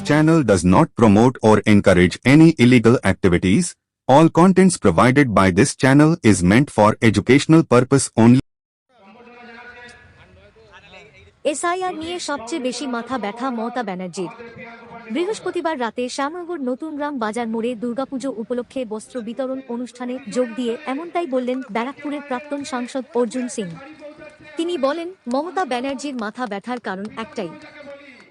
channel does not promote or encourage any illegal activities. All contents provided by this channel is meant for educational purpose only. SIR নিয়ে সবচেয়ে বেশি মাথা ব্যথা মমতা ব্যানার্জির বৃহস্পতিবার রাতে শ্যামনগর নতুন গ্রাম বাজার মোড়ে দুর্গাপুজো উপলক্ষে বস্ত্র বিতরণ অনুষ্ঠানে যোগ দিয়ে এমনটাই বললেন ব্যারাকপুরের প্রাক্তন সাংসদ অর্জুন সিং তিনি বলেন, মমতা ব্যানার্জির মাথা ব্যথার কারণ একটাই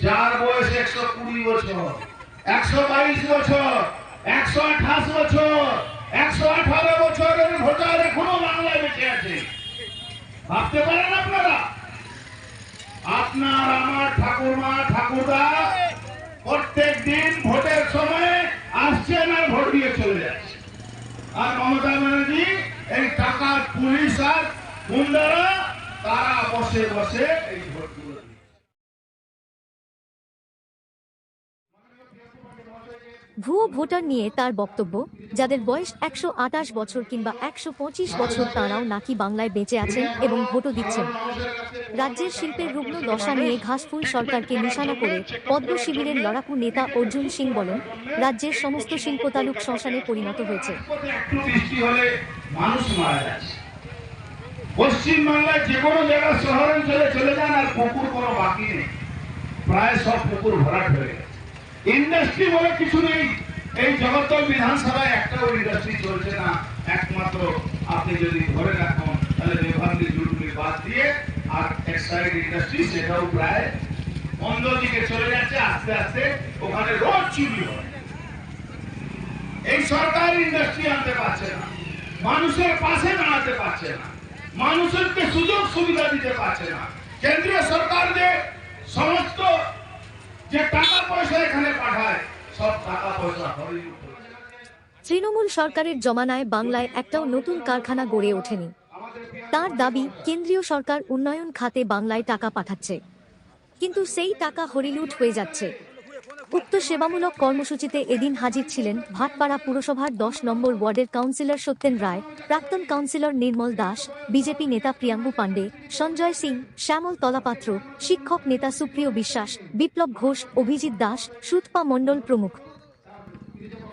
যার বয়স একশো কুড়ি বছর, একশো বাইশ বছর, একশো আঠাশ বছর, একশো আঠারো বছরের ভোটার এখনও বাংলায় বেঁচে আছে। ভাবতে পারেন আপনারা? আপনার আমার ঠাকুরমা, ঠাকুরদা প্রত্যেক দিন ভোটের সময় আসছেন আর ভোট দিয়ে চলে যাচ্ছে। আর মমতা ব্যানার্জি, এই টাকা পুলিশ আর গুন্ডারা, তারা বসে বসে এই ভোটগুলো ভুয়ো ভোটার নিয়ে তার বক্তব্য, যাদের বয়স একশো আটাশ বছর কিংবা একশো পঁচিশ বছর তারাও নাকি বাংলায় বেঁচে আছেন এবং ভোটও দিচ্ছেন। রাজ্যের শিল্পের রুগ্ন দশা নিয়ে ঘাসফুল সরকারকে নিশানা করে পদ্ম শিবিরের লড়াকু নেতা অর্জুন সিং বলেন, রাজ্যের সমস্ত শিল্প তালুক শ্মশানে পরিণত হয়েছে। একটু বৃষ্টি হলে মানুষ মারা যাচ্ছে। পশ্চিম বাংলায় যে কোনো জায়গায় শহরাঞ্চলে চলে যান আর পুকুর কোনো বাকি নেই। প্রায় সব পুকুর ভরাট হয়ে গেছে। ইন্ডাস্ট্রি বলে কিছু নেই। এই জগদ্দল বিধানসভায় একটাও ইন্ডাস্ট্রি চলছে না। একমাত্র আপনি যদি ধরে রাখুন, তাহলে বিভাগী জুটগুলি বাদ দিয়ে আর এক্সাইড ইন্ডাস্ট্রি সেটাও প্রায় বন্ধ দিকে চলে যাচ্ছে, আস্তে আস্তে ওখানে রোজ চুরি হয়। এই সরকার ইন্ডাস্ট্রি আনতে পারছে না। মানুষের পাশে দাঁড়াতে পারছে না। মানুষেরকে সুযোগ সুবিধা দিতে পারছে না। কেন্দ্রীয় সরকার তৃণমূল সরকারের জমানায় বাংলায় একটাও নতুন কারখানা গড়ে ওঠেনি। তার দাবি, কেন্দ্রীয় সরকার উন্নয়ন খাতে বাংলায় টাকা পাঠাচ্ছে। কিন্তু সেই টাকা হরিলুট হয়ে যাচ্ছে। উক্ত সেবামূলক কর্মসূচিতে এদিন হাজির ছিলেন ভাটপাড়া পুরসভার দশ নম্বর ওয়ার্ডের কাউন্সিলর সত্যেন রায়, প্রাক্তন কাউন্সিলর নির্মল দাস, বিজেপি নেতা প্রিয়াঙ্গু পাণ্ডে, সঞ্জয় সিং, শ্যামল তলাপাত্র, শিক্ষক নেতা সুপ্রিয় বিশ্বাস, বিপ্লব ঘোষ, অভিজিৎ দাস, সুতপা মণ্ডল প্রমুখ। 유정호